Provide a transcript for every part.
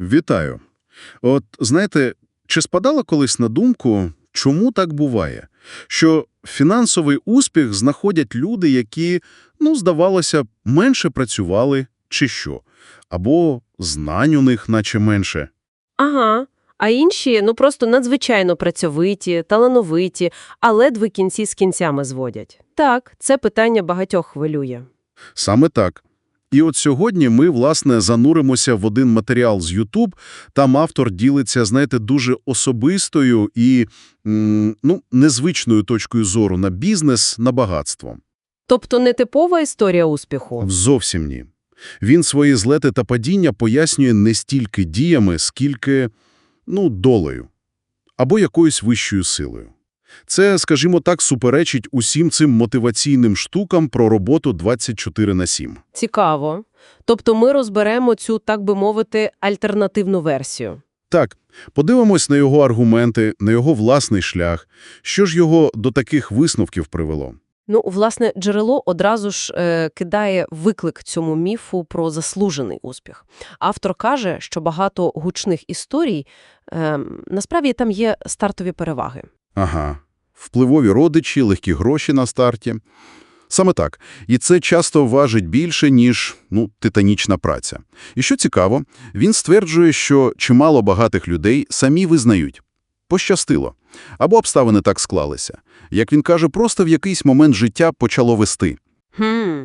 Вітаю. От, знаєте, чи спадало колись на думку, чому так буває? Що фінансовий успіх знаходять люди, які, ну, здавалося менше працювали, чи що? Або знань у них наче менше. Ага. А інші, ну просто надзвичайно працьовиті, талановиті, а ледве кінці з кінцями зводять. Так, це питання багатьох хвилює. Саме так. І от сьогодні ми, власне, зануримося в один матеріал з YouTube. Там автор ділиться, знаєте, дуже особистою і, ну, незвичною точкою зору на бізнес, на багатство. Тобто не типова історія успіху. Зовсім ні. Він свої злети та падіння пояснює не стільки діями, скільки, ну, долею. Або якоюсь вищою силою. Це, скажімо так, суперечить усім цим мотиваційним штукам про роботу 24 на 7. Цікаво. Тобто ми розберемо цю, так би мовити, альтернативну версію. Так, подивимось на його аргументи, на його власний шлях. Що ж його до таких висновків привело? Ну, власне, джерело одразу ж е, кидає виклик цьому міфу про заслужений успіх. Автор каже, що багато гучних історій, е, насправді там є стартові переваги. Ага. Впливові родичі, легкі гроші на старті. Саме так. І це часто важить більше, ніж, ну, титанічна праця. І що цікаво, він стверджує, що чимало багатих людей самі визнають. Пощастило. Або обставини так склалися. Як він каже, просто в якийсь момент життя почало вести. Хм.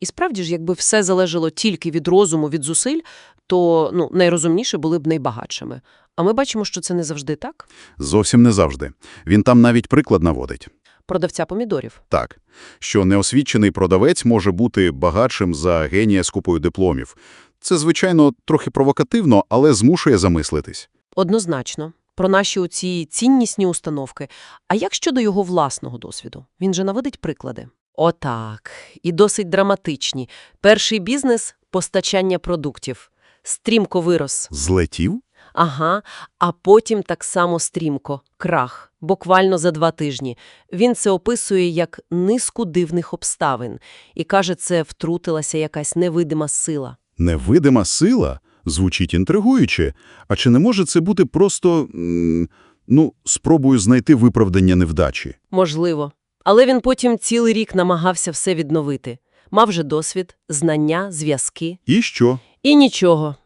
І справді ж, якби все залежало тільки від розуму, від зусиль, то ну, найрозумніше були б найбагатшими. А ми бачимо, що це не завжди так. Зовсім не завжди. Він там навіть приклад наводить. Продавця помідорів. Так, що неосвічений продавець може бути багатшим за генія з купою дипломів. Це, звичайно, трохи провокативно, але змушує замислитись. Однозначно. Про наші оці ціннісні установки. А як щодо його власного досвіду? Він же наводить приклади. Отак. І досить драматичні. Перший бізнес – постачання продуктів. Стрімко вирос. Злетів? Ага. А потім так само стрімко. Крах. Буквально за два тижні. Він це описує як низку дивних обставин. І каже, це втрутилася якась невидима сила. Невидима сила? Звучить інтригуюче. А чи не може це бути просто, ну, спробою знайти виправдання невдачі? Можливо. Але він потім цілий рік намагався все відновити. Мав же досвід, знання, зв'язки. І що? І нічого.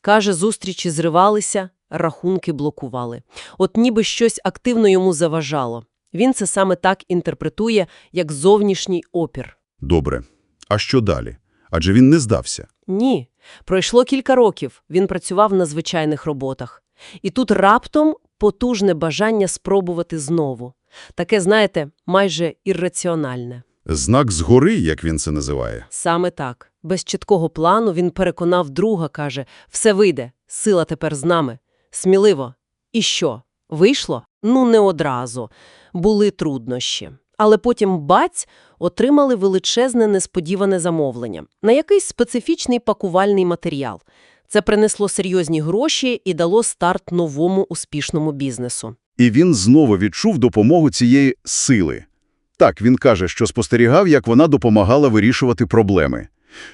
Каже, зустрічі зривалися, рахунки блокували. От ніби щось активно йому заважало. Він це саме так інтерпретує, як зовнішній опір. Добре. А що далі? Адже він не здався. Ні. Пройшло кілька років. Він працював на звичайних роботах. І тут раптом потужне бажання спробувати знову. Таке, знаєте, майже ірраціональне. Знак згори, як він це називає. Саме так. Без чіткого плану він переконав друга, каже, все вийде, сила тепер з нами. Сміливо. І що? Вийшло? Ну, не одразу. Були труднощі. Але потім, бац, отримали величезне несподіване замовлення на якийсь специфічний пакувальний матеріал. Це принесло серйозні гроші і дало старт новому успішному бізнесу. І він знову відчув допомогу цієї сили. Так, він каже, що спостерігав, як вона допомагала вирішувати проблеми.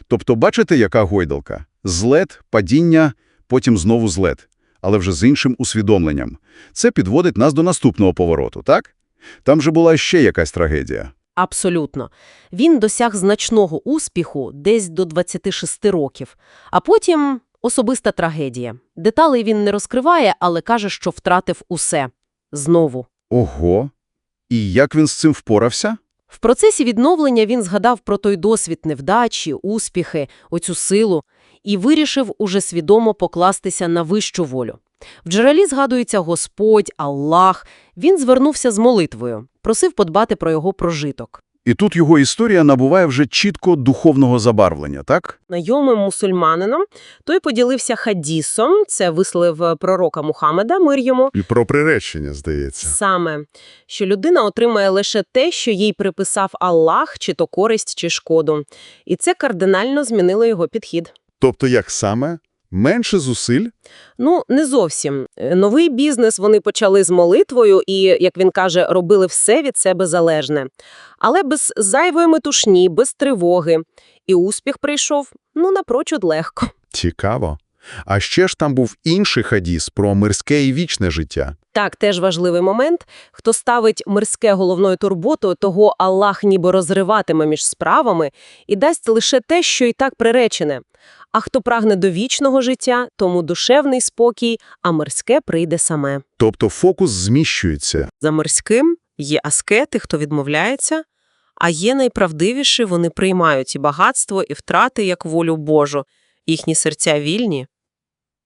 Тобто, бачите, яка гойдалка? Злет, падіння, потім знову злет. Але вже з іншим усвідомленням. Це підводить нас до наступного повороту, так? Там же була ще якась трагедія. Абсолютно. Він досяг значного успіху десь до 26 років. А потім особиста трагедія. Деталей він не розкриває, але каже, що втратив усе. Знову. Ого! І як він з цим впорався? В процесі відновлення він згадав про той досвід невдачі, успіхи, оцю силу, і вирішив уже свідомо покластися на вищу волю. В джерелі згадується Господь, Аллах. Він звернувся з молитвою, просив подбати про його прожиток. І тут його історія набуває вже чітко духовного забарвлення, так? Знайомим мусульманином, той поділився хадісом, це вислів пророка Мухаммеда, мир йому, І про приречення, здається. саме, що людина отримає лише те, що їй приписав Аллах, чи то користь, чи шкоду. І це кардинально змінило його підхід. Тобто як саме? Менше зусиль? Ну, не зовсім. Е, Новий бізнес вони почали з молитвою і, як він каже, робили все від себе залежне. Але без зайвої метушні, без тривоги. І успіх прийшов, ну, напрочуд легко. Цікаво. А ще ж там був інший хадіс про мирське і вічне життя. Так, теж важливий момент. Хто ставить мирське головною турботою, того Аллах ніби розриватиме між справами і дасть лише те, що і так приречене. А хто прагне до вічного життя, тому душевний спокій, а мирське прийде саме. Тобто фокус зміщується. За мирським є аскети, хто відмовляється, а є найправдивіші, вони приймають і багатство, і втрати як волю Божу. Їхні серця вільні.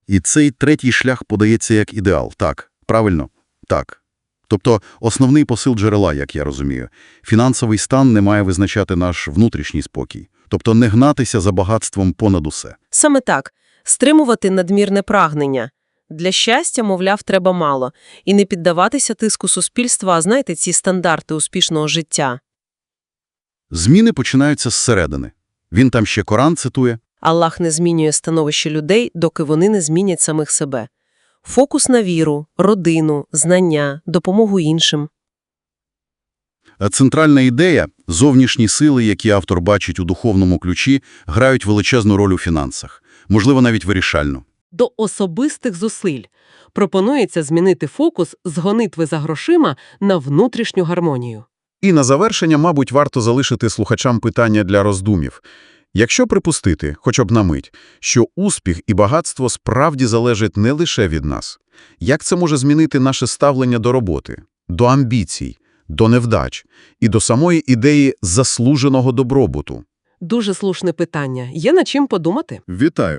І цей третій шлях подається як ідеал. Так, правильно? Так. Тобто основний посил джерела, як я розумію. Фінансовий стан не має визначати наш внутрішній спокій. Тобто не гнатися за багатством понад усе. Саме так – стримувати надмірне прагнення. Для щастя, мовляв, треба мало. І не піддаватися тиску суспільства, а знаєте, ці стандарти успішного життя. Зміни починаються зсередини. Він там ще Коран цитує. Аллах не змінює становище людей, доки вони не змінять самих себе. Фокус на віру, родину, знання, допомогу іншим. А Центральна ідея – зовнішні сили, які автор бачить у духовному ключі, грають величезну роль у фінансах. Можливо, навіть вирішальну. До особистих зусиль пропонується змінити фокус з гонитви за грошима на внутрішню гармонію. І на завершення, мабуть, варто залишити слухачам питання для роздумів. Якщо припустити, хоча б на мить, що успіх і багатство справді залежать не лише від нас, як це може змінити наше ставлення до роботи, до амбіцій, до невдач і до самої ідеї заслуженого добробуту? Дуже слушне питання. Є над чим подумати? Вітаю!